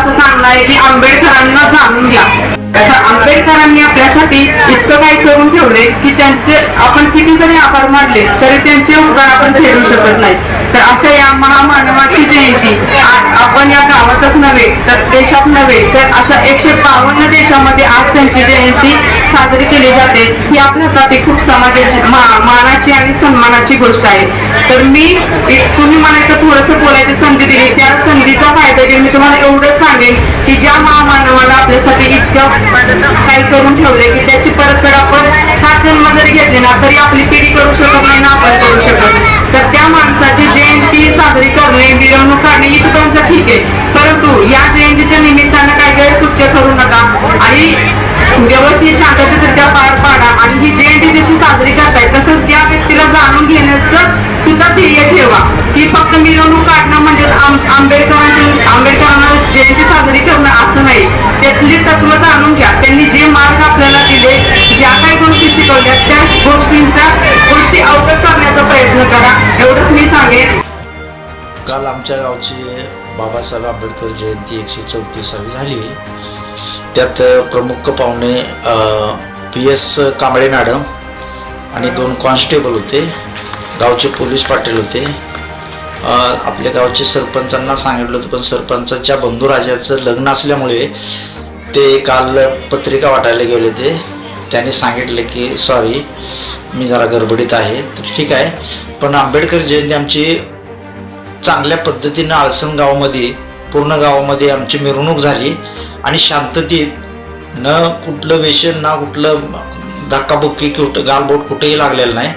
असं सांगणं आहे की आंबेडकरांना जाणून घ्या. आता आंबेडकरांनी आपल्यासाठी इतकं काही करून ठेवले की त्यांचे आपण किती जरी आभार मानले तरी त्यांचे उपकार आपण फेडू शकत नाही. तर अशा या महामानवाची जयंती आज आपण या गावातच नव्हे तर देशात नव्हे तर अशा एकशे बावन्न देशामध्ये आज त्यांची जयंती साजरी केली जाते. ही आपल्यासाठी खूप समाजाची मा- मानाची आणि सन्मानाची गोष्ट आहे. तर मी तुम्ही मला इथं थोडंसं बोलायची संधी दिली. त्या संधीचा फायदा घेऊन मी तुम्हाला एवढंच सांगेन की ज्या महामानवाला आपल्यासाठी इतकं काही करून ठेवले की त्याची परतफेड आपण जन्म जरी घेतले ना तरी आपली पिढी करू शकत नाही ना आपण करू शकत तर त्या माणसाची जयंती साजरी करणे मिरवणूक काढणे इथपर्यंत ठीक आहे. परंतु या जयंतीच्या निमित्तानं काय गैरकृत्य करू नका आणि व्यवस्थित शांततेरित्या पार पाडा. आणि ही जयंती जशी साजरी करताय तसंच त्या व्यक्तीला जाणून घेण्याचं सुद्धा ध्येय ठेवा. की फक्त मिरवणूक काढणं म्हणजे आंबेडकरांची आंबेडकरांना जयंती साजरी करणं असं नाही. त्यातली काल आमच्या गावची बाबासाहेब आंबेडकर जयंती एकशे चौतीसावी झाली. त्यात प्रमुख पाहुणे पी एस कांबळे मॅडम आणि दोन कॉन्स्टेबल होते. गावचे पोलीस पाटील होते. आपल्या गावचे सरपंचांना सांगितलं होतं पण सरपंचाच्या बंधुराजाचं लग्न असल्यामुळे ते काल पत्रिका वाटायला गेले होते. त्यांनी सांगितले की सॉरी मी जरा गडबडीत आहे. तर ठीक आहे. पण आंबेडकर जयंती आमची चांगल्या पद्धतीनं आळसण गावामध्ये पूर्ण गावामध्ये आमची मिरवणूक झाली आणि शांततेत न कुठलं वेशन ना कुठलं धक्काबुक्की कुठं गालबोट कुठेही लागलेलं नाही.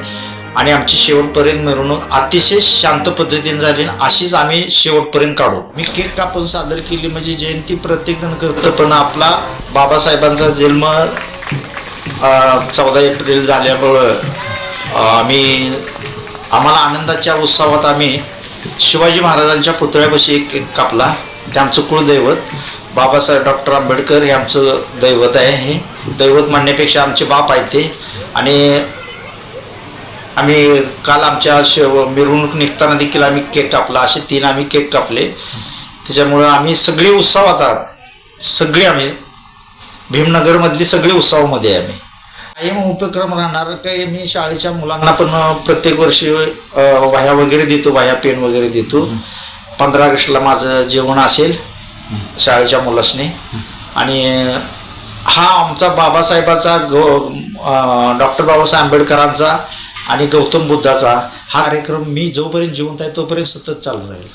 आणि आमची शेवटपर्यंत मिरवणूक अतिशय शांत पद्धतीने झाली अशीच आम्ही शेवटपर्यंत काढू. मी केक कापून सादर केली म्हणजे जयंती प्रत्येकजण करतं पण आपला बाबासाहेबांचा जन्म चौदा एप्रिल झाल्यामुळं आम्ही आम्हाला आनंदाच्या उत्सवात आम्ही शिवाजी महाराजांच्या पुतळ्यापाशी एक केक कापला. ते आमचं कुळदैवत बाबासाहेब डॉक्टर आंबेडकर हे आमचं दैवत आहे हे. दैवत म्हणण्यापेक्षा आमचे बाप आहेत ते. आणि आम्ही काल आमच्या शेव मिरवणूक निघताना देखील आम्ही केक कापला. असे तीन आम्ही केक कापले. त्याच्यामुळं आम्ही सगळे उत्सव आता सगळे आम्ही. भीमनगरमधली सगळे उत्सवामध्ये आहे आम्ही. कायम उपक्रम राहणार. काही मी शाळेच्या मुलांना पण प्रत्येक वर्षी अ, वह्या वगैरे देतो वह्या पेन वगैरे देतो. पंधरा ऑगस्टला माझं जेवण असेल शाळेच्या मुलासने. आणि हा आमचा बाबासाहेबाचा गौ डॉक्टर बाबासाहेब आंबेडकरांचा आणि गौतम बुद्धाचा हा कार्यक्रम मी जोपर्यंत जिवंत आहे तोपर्यंत सतत चालू राहील.